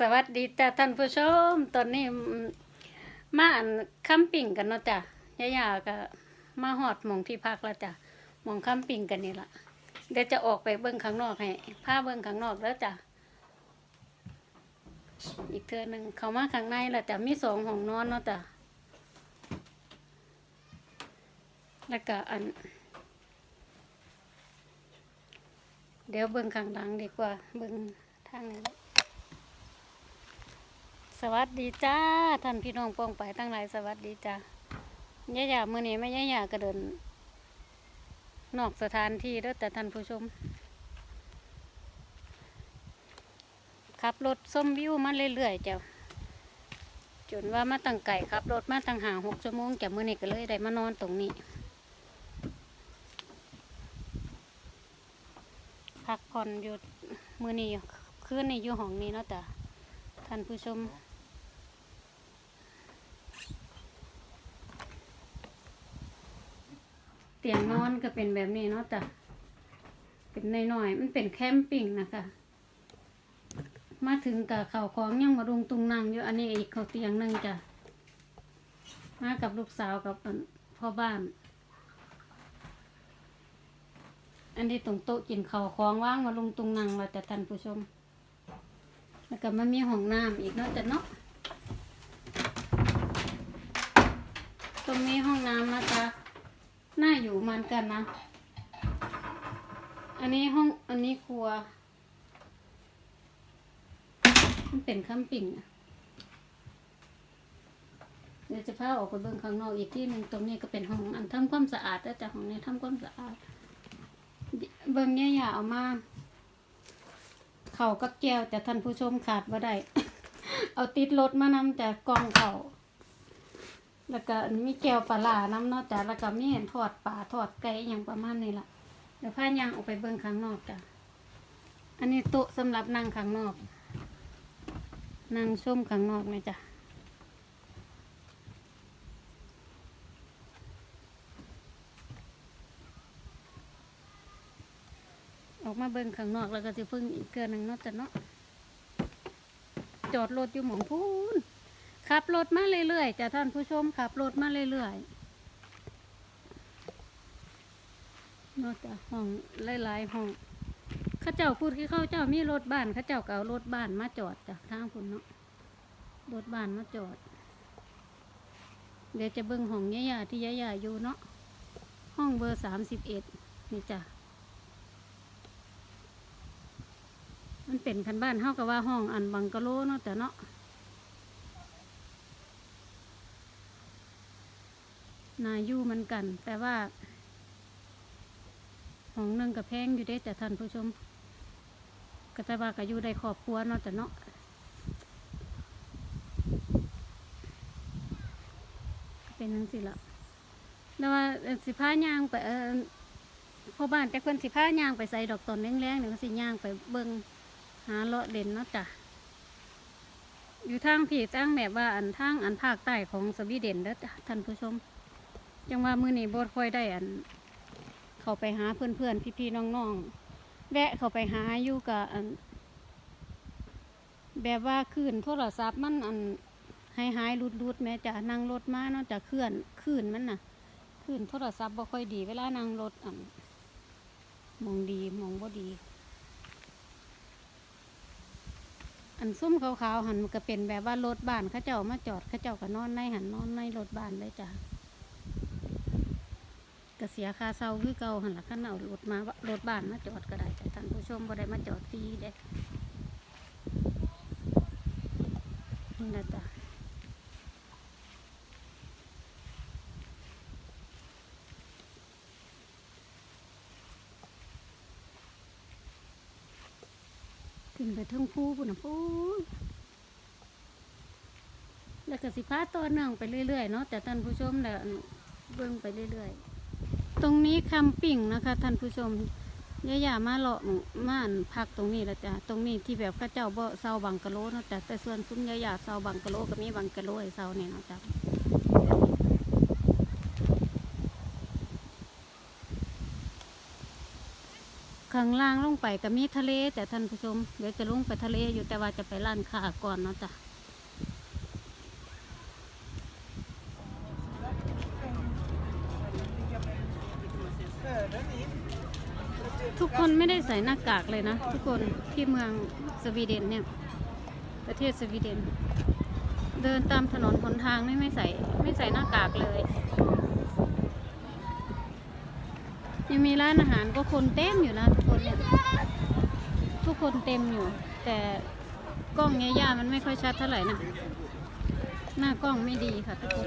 สวัสดีจ้าท่านผู้ชม ตอนนี้มาอันคำปิ่งกันเนาะจ้ะย่าๆก็มาหอดมองที่พักแล้วจ้ะมองคำปิ่งกันนี่ละเดี๋ยวจะออกไปเบิ้งข้างนอกให้พาเบิ้งข้างนอกแล้วจ้ะอีกเทือหนึ่งเขามาข้างในแล้วจ้ะมีสองห้องนอนเนาะจ้ะแล้วก็อัน เดี๋ยวเบิ้งข้างหลังดีกว่าเบิ้งทางนี้ สวัสดีจ้าท่านพี่น้องป้องไปตั้งหลายสวัสดีจ้าย่าหยามื่อนี้ไม่ย่าหยากระเดิน นอกสถานที่เด้อแต่ท่านผู้ชมขับรถส้มวิวมาเรื่อยๆเจ้ะจนว่ามาตั้งไก่ขับรถมาตั้งหาหกชั่วโมงจากมื่อนี้ก็เลยได้มานอนตรงนี้พักผ่อนอยู่มื่อนี้คืนนี้อยู่ห้องนี้เนาะจ้ะท่านผู้ชม ตียงนอนก็เป็นแบบนี้เนาะจ้ะเป็นน้อยๆมันเป็นแคมปิ้งนะคะมาถึงกับเขาวของยังมารุงตุงนั่งอยู่อันนี้อีกเขาเตียงนึ่งจ้ะมากับลูกสาวกับพ่อบ้าน อันนี้ตรงโต๊ะกินข้าวของว่างมาลุงตุงนั่งเราจะท่านผู้ชม แล้วก็มันมีห้องน้ำอีกเนาะจ้ะเนาะตรงนี้ห้องน้ำนะคะ น่าอยู่มันกันนะ อันนี้ห้องอันนี้ครัว มันเป็นคัมปิ่งอะเดี๋ยวจะพาออกไปเบิ่งข้างนอกอีกที่หนึ่งตรงนี้ก็เป็นห้องอันทำความสะอาดแล้วจ้ะห้องนี้ทำความสะอาด เบิ่งเนี่ยอย่าเอามาเข่ากับแก้วแต่ท่านผู้ชมขาดว่าได้ เอาติดรถมานำจากกองเข่า แล้วก็มีแก้วปลาร้าน้ำเนาะจ้ะแล้วก็มีเห็นทอดปลาทอดไก่อย่างประมาณนี้ล่ะเดี๋ยวพายางออกไปเบิ่งข้างนอกจ้ะอันนี้โต๊ะสำหรับนั่งข้างนอก นั่งชมข้างนอกไหมจ้ะออกมาเบิ่งข้างนอกแล้วก็สิพึ่งอีกเกือหนึ่งเนาะจ้ะเนาะจอดรถอยู่หมองพูน ขับรถมาเรื่อยๆจ้ะท่านผู้ชมขับรถมาเรื่อยๆนอกจากห้องหลายๆห้องข้าเจ้าพูดคือเข้าเจ้ามีรถบ้านข้าเจ้าก็เอารถบ้านมาจอดจ้ะทางคุณเนาะรถบ้านมาจอด เดี๋ยวจะเบิ่งห้องยายาที่ยายาอยู่เนาะห้องเบอร์สามสิบเอ็ดนี่จ้ะมันเป็นคันบ้านเฮากับว่าห้องอันบังกะโลเนาะแต่เนาะ นาอยู่เหมือนกัน แต่ว่าห้องหนึงกับแพงอยู่เด้แต่ท่านผู้ชมก็แต่ว่าก็อยู่ได้ครอบครัวเนาะแต่เนาะเป็นนั่นสิละแล้วว่าสิพายางไปเออพ่อบ้านแต่คนสิพายางไปใส่ดอกตอนแรงๆเนี่ยสิยางไปเบิ่งหาเลาะเด่นเนาะจ้ะอยู่ทางผีตั้งแบบว่าอันทางอันภาคใต้ของสวีเดนเด้อจ้ะท่านผู้ชม จังว่ามื้อนี้บ่ค่อยได้อัน เข้าไปหาเพื่อนๆพี่ๆน้องๆ แวะเข้าไปหาอยู่กับอัน แบบว่าคลื่นโทรศัพท์มันอันหายหายรุดรุดแม่จะนั่งรถมาเนาะจะเคลื่อนคลื่นมันน่ะคลื่นโทรศัพท์บ่ค่อยดีเวลานั่งรถอันมองดีมองบ่ดี อันซุ้มขาวๆหันมันก็เป็นแบบว่ารถบ้านเขาเจ้ามาจอดเขาเจ้าก็นอนในหันนอนในรถบ้านเลยจ้ะ ก็เสียค่าเช่าคือเก่าหันละคันเอารถมารถบ้านมาจอดก็ได้แต่ท่านผู้ชมบ่ได้มาจอดฟรีเด้นี่นะจ๊ะขึ้นไปเทั้งภูปุ่นนะพูแล้วก็สิพาต่อเนื่องไปเรื่อยๆเนาะแต่ท่านผู้ชมแหละเบิ่งไปเรื่อยๆ ตรงนี้คำปิ่งนะคะ ท่านผู้ชมย่าย่ามาเลาะม่านพักตรงนี้แล้วจ้ะตรงนี้ที่แบบข้าเจ้าบ่เซาบังกะโลนะแต่แต่ส่วนซุ้มย่าย่าเซาบังกะโลก็มีบังกะโลให้เซาเนี่ยนะจ้ะข้างล่างลงไปก็มีทะเลแต่ท่านผู้ชมเดี๋ยวจะลงไปทะเลอยู่แต่ว่าจะไปร้านค้าก่อนเนาะจ้ะ ทุกคนไม่ได้ใส่หน้ากากเลยนะ ทุกคนที่เมืองสวีเดนเนี่ย ประเทศสวีเดน เดินตามถนนหนทางนี่ไม่ใส่ไม่ใส่หน้ากากเลยยังมีร้านอาหารก็คนเต็มอยู่นะทุกคนเนี่ยทุกคนเต็มอยู่ แต่กล้องเงี้ยย่ามันไม่ค่อยชัดเท่าไหร่นะหน้ากล้องไม่ดีค่ะทุกคน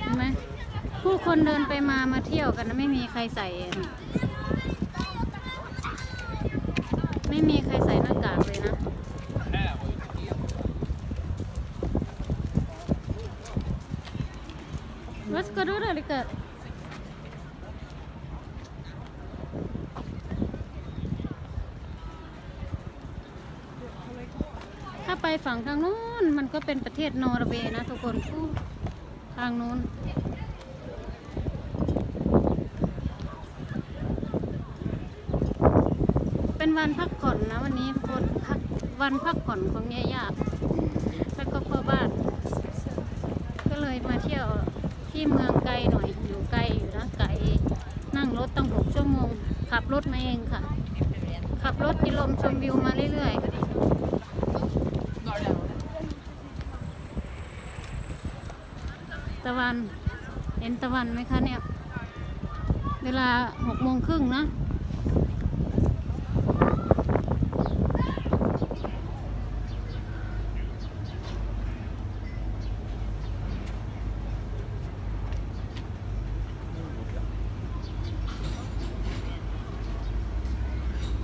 เห็นไหม ผู้คนเดินไปมามาเที่ยวกันนะไม่มีใครใส่ไม่มีใครใส่หน้ากากเลยนะ Vad ska du då, Rickard? ถ้าไปฝั่งทางนู้นมันก็เป็นประเทศนอร์เวย์นะทุกคนอู้ทางนู้น เป็น วันพักผ่อนนะวันนี้ทุกคนพักวันพักผ่อนของยายาแล้วก็พ่อบ้าน ก็เลยมาเที่ยวที่เมืองไกลหน่อยอยู่ไกลอยู่นะไกลนั่งรถตั้งหกชั่วโมง ขับรถมาเองค่ะ ขับรถกิลมชมวิวมาเรื่อยๆตะวันเห็นตะวันไหมคะเนี่ย เวลาหกโมงครึ่งนะ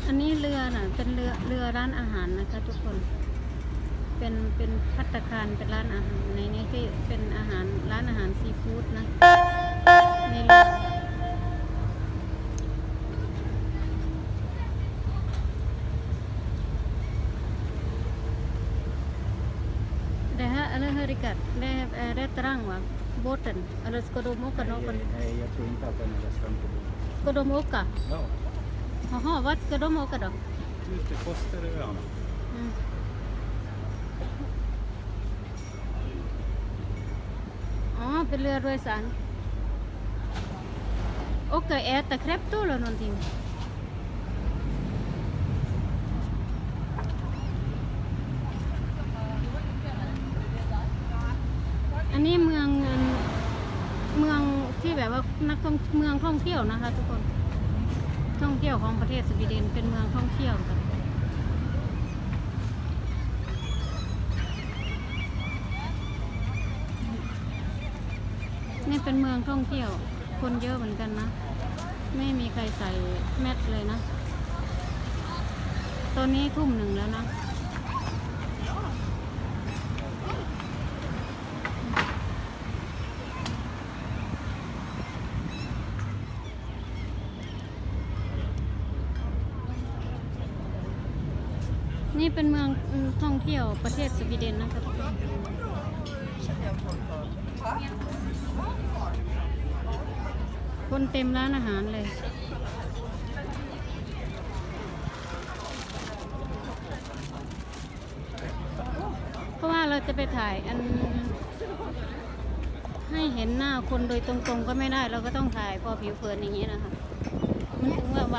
อั นนี้เรือน่ะ เป็นเรือเรือร้านอาหารนะคะ ทุกคน เป็นเป็นพัตตาคารเป็นร้านอาหารในนี้ก็เป็นอาหารร้านอาหารซีฟู้ดนะในเรือ Det här, eller hur Rickard? Det är restaurang va? Båten? Eller ska de åka någon? Nej, jag tror inte att den är restaurang på båten. Ska de åka? Ja, Jaha, vart ska de åka då? ut till Kosteröarna. Mm. Ja, på Lörrösan. Och äta kräftor eller någonting. อันนี้เมืองเมืองที่แบบว่านักท่องเมืองท่องเที่ยวนะคะทุกคน ท่องเที่ยวของประเทศสวีเดนเป็นเมืองท่องเที่ยวค่ะนี่เป็นเมืองท่องเที่ยว คนเยอะเหมือนกันนะ ไม่มีใครใส่แมสเลยนะ ตอนนี้ทุ่มหนึ่งแล้วนะ นี่เป็นเมืองท่องเที่ยวประเทศสวีเดนนะคะทุกคนคนเต็มร้านอาหารเลย เพราะว่าเราจะไปถ่ายอัน ให้เห็นหน้าคนโดยตรงๆก็ไม่ได้ เราก็ต้องถ่ายพอผิวเผินอย่างนี้นะคะ มันถึงว่าไว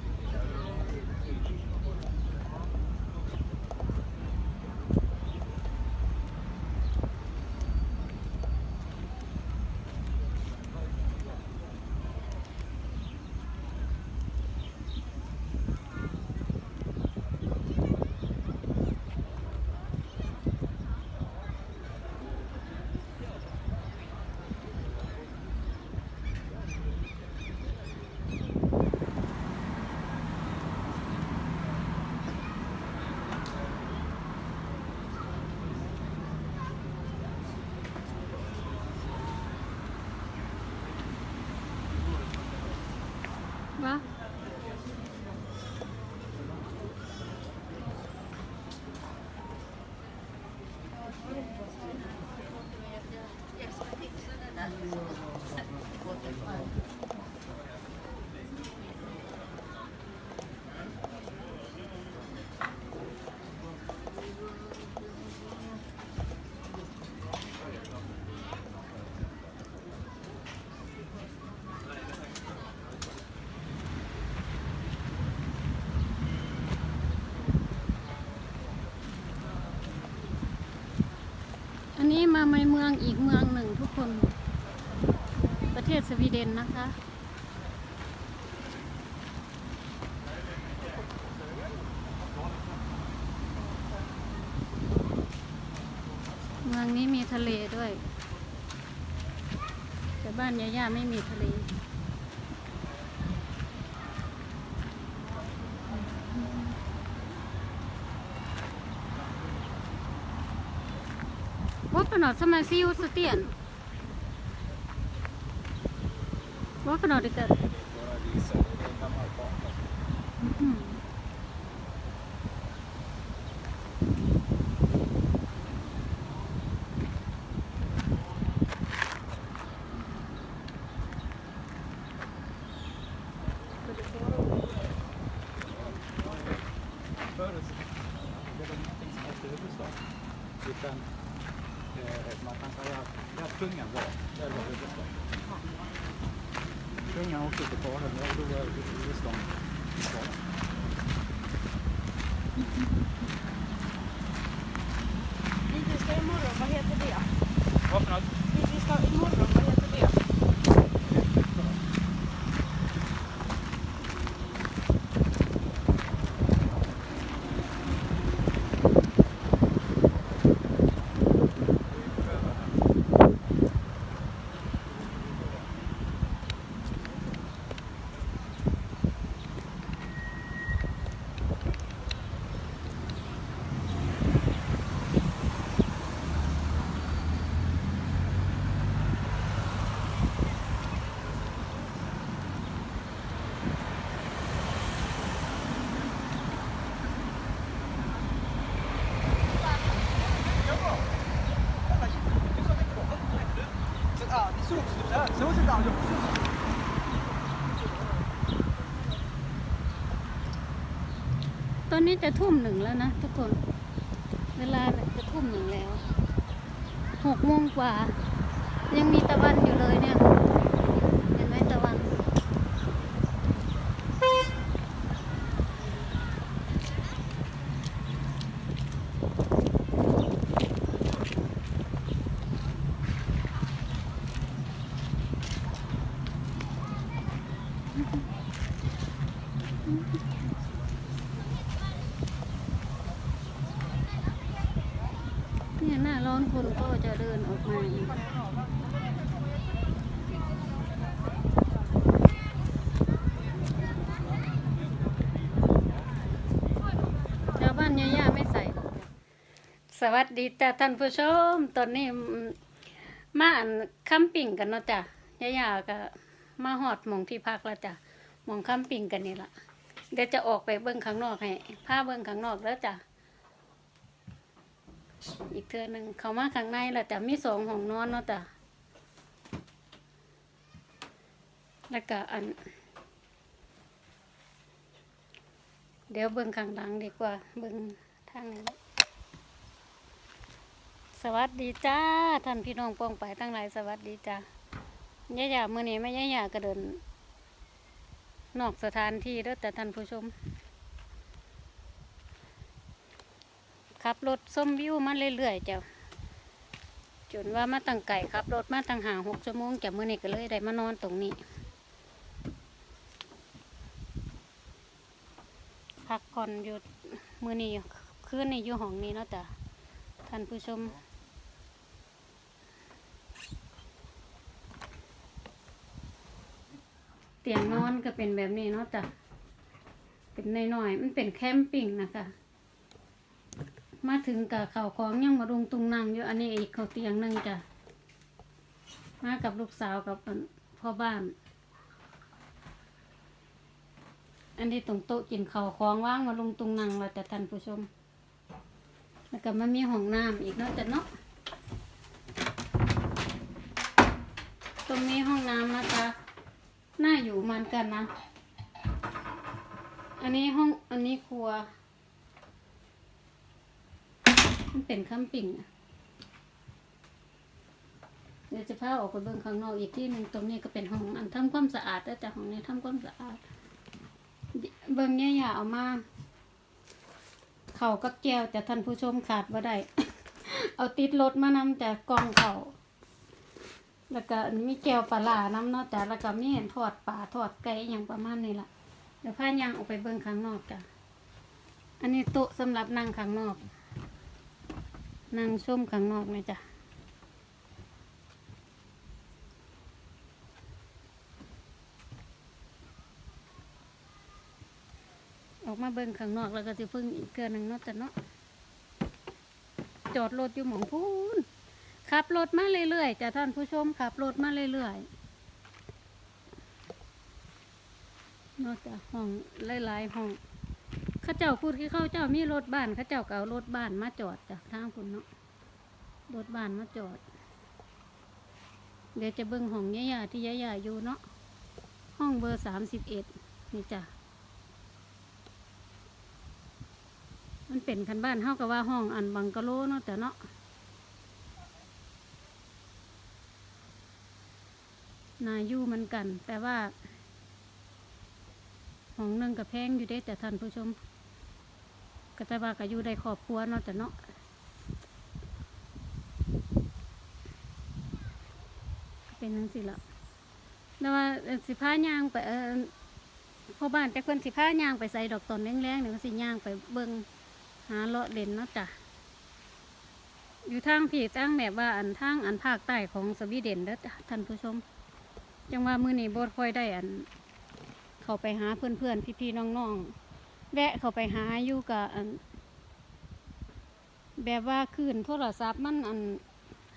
น นี้ มาในเมืองอีกเมืองหนึ่งทุกคน ประเทศสวีเดนนะคะ เมืองนี้มีทะเลด้วย แต่บ้านยาย่าไม่มีทะเล Vad för något som är sten? Vad för något det นี้จะทุ่มหนึ่งแล้วนะทุกคน เวลาจะทุ่มหนึ่งแล้วหกโมงกว่า ยังมีตะวันอยู่เลยเนี่ย เห็นไหมตะวัน เนี่ยหน้าร้อนคนก็จะเดินออกมาชาวบ้านย่าๆไม่ใส่ สวัสดีจ้าท่านผู้ชม ตอนนี้มาอันคัมปิ่งกันเนาะจ้ะย่าๆก็มาหอดหมองที่พักแล้วจ้ะหมองคัมปิ่งกันนี่ละเดี๋ยวจะออกไปเบิ้งข้างนอกให้พาเบิ้งข้างนอกแล้วจ้ะอีกเทือหนึ่งเขามาข้างในแหละแต่มีสองห้องนอนเนาะจ้ะแล้วก็อัน เดี๋ยวเบิ่งข้างหลังดีกว่าเบิ่งทางนี้ สวัสดีจ้าท่านพี่น้องป้องไปทั้งหลายสวัสดีจ้าย่าหยามื่อนี้ไม่ย่าหยากระเดิน นอกสถานที่แล้วแต่ท่านผู้ชม ขับรถส้มวิวมาเรื่อยๆเจ้ะจนว่ามาตั้งไก่ขับรถมาตั้งหาหกชั่วโมงจากมื่อนี้ก็เลยได้มานอนตรงนี้ พักก่อนอยู่มื่อนี้คืนนี้อยู่ห้องนี้เนาะจ้ะท่านผู้ชม เตียงนอนก็เป็นแบบนี้เนาะจ้ะ เป็นน้อยๆ มันเป็นแคมปิ้งนะคะ มาถึงกับเขาของยังมารุงตุงนั่งอยู่อันนี้อีกเขาเตียงหนึ่งจ้ะ มากับลูกสาวกับพ่อบ้าน อันนี้ตรงโต๊ะกินเข้าของว่างมาลุงตุงนั่งเราแต่ท่านผู้ชม แล้วก็มันมีห้องน้ำอีกเนาะจ้ะเนาะ ตรงนี้ห้องน้ำนะคะ น่าอยู่มันกันนะ อันนี้ห้องอันนี้ครัว มันเป็นคัมปิ่งอะเดี๋ยวจะพาออกไปเบิ่งข้างนอกอีกที่หนึ่งตรงนี้ก็เป็นห้องอันทำความสะอาดแล้วแต่ห้องนี้ทำความสะอาด เบิ่งเนี่ยอย่าเอามาเข่ากับแก้วแต่ท่านผู้ชมขาดว่าได้ เอาติดรถมานำแต่กองเข่า แล้วก็มีแก้วปลาร้าน้ำเนาะจ้ะแล้วก็มีเห็นทอดปลาทอดไก่อย่างประมาณนี้ล่ะเดี๋ยวพายางออกไปเบิ่งข้างนอกจ้ะอันนี้โต๊ะสำหรับนั่งข้างนอก นั่งชมข้างนอกนะจ้ะออกมาเบิ่งข้างนอกแล้วก็สิเพิ่งอีกเกือหนึ่งเนาะจ้ะเนาะจอดรถอยู่หมองพูน ขับรถมาเรื่อยๆจ้ะท่านผู้ชมขับรถมาเรื่อยๆนอกจากห้องหลายๆห้องข้าเจ้าพูดที่เข้าเจ้ามีรถบ้านข้าเจ้าก็เอารถบ้านมาจอดจ้ะทางคุณเนาะรถบ้านมาจอด เดี๋ยวจะเบิ่งห้องย่าๆที่ย่าๆอยู่เนาะห้องเบอร์สามสิบเอ็ดนี่จ้ะมันเป็นคันบ้านเท่ากับว่าห้องอันบังกะโลเนาะแต่เนาะ นาอยู่เหมือนกัน แต่ว่าห้องนึงกับแพงอยู่เด้แต่ท่านผู้ชมก็แต่ว่าก็อยู่ได้ครอบครัวเนาะแต่เนาะเป็นนังสิละแต่ว่าสิพายางไปเออพ่อบ้านแต่คนสิพายางไปใส่ดอกตอนแรงๆเนี่ยสิยางไปเบิ่งหาเลาะเล่นเนาะจ้ะอยู่ทางผีตั้งแบบว่าอันทางอันภาคใต้ของสวีเดนเด้อจ้ะท่านผู้ชม จังว่ามื้อนี้บ่ค่อยได้อัน เขาไปหาเพื่อนๆพี่ๆน้องๆแวะเขาไปหาอยู่กับอัน แบบว่าคืนโทรศัพท์มันอัน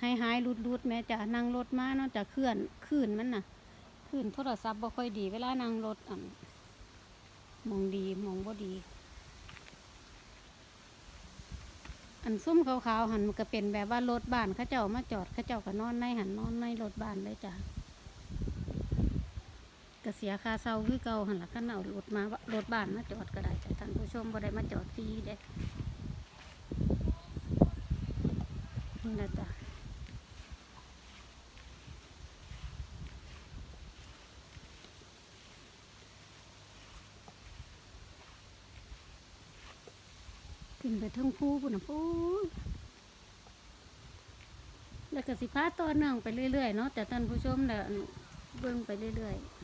หายหายรุดรุดแม่จะนั่งรถมาเนาะจะเคลื่อนคืนมันน่ะคืนโทรศัพท์บ่ค่อยดีเวลานั่งรถอันมองดีมองบ่ดี อันซุ่มขาวๆหันมันก็เป็นแบบว่ารถบ้านเขาเจ้ามาจอดเขาเจ้าก็นอนในหันนอนในรถบ้านเลยจ้ะ ก็เสียค่าเช่าคือเก่าหันละคันเอารถมารถบ้านมาจอดก็ได้แต่ท่านผู้ชมบ่ได้มาจอดฟรีเด้นี่แหละจ้ะขึ้นไปทั้งภูปุ่นนะภูแล้วก็สิพาต่อเนื่องไปเรื่อยๆเนาะแต่ท่านผู้ชมเดี๋ยวเบิ่งไปเรื่อยๆ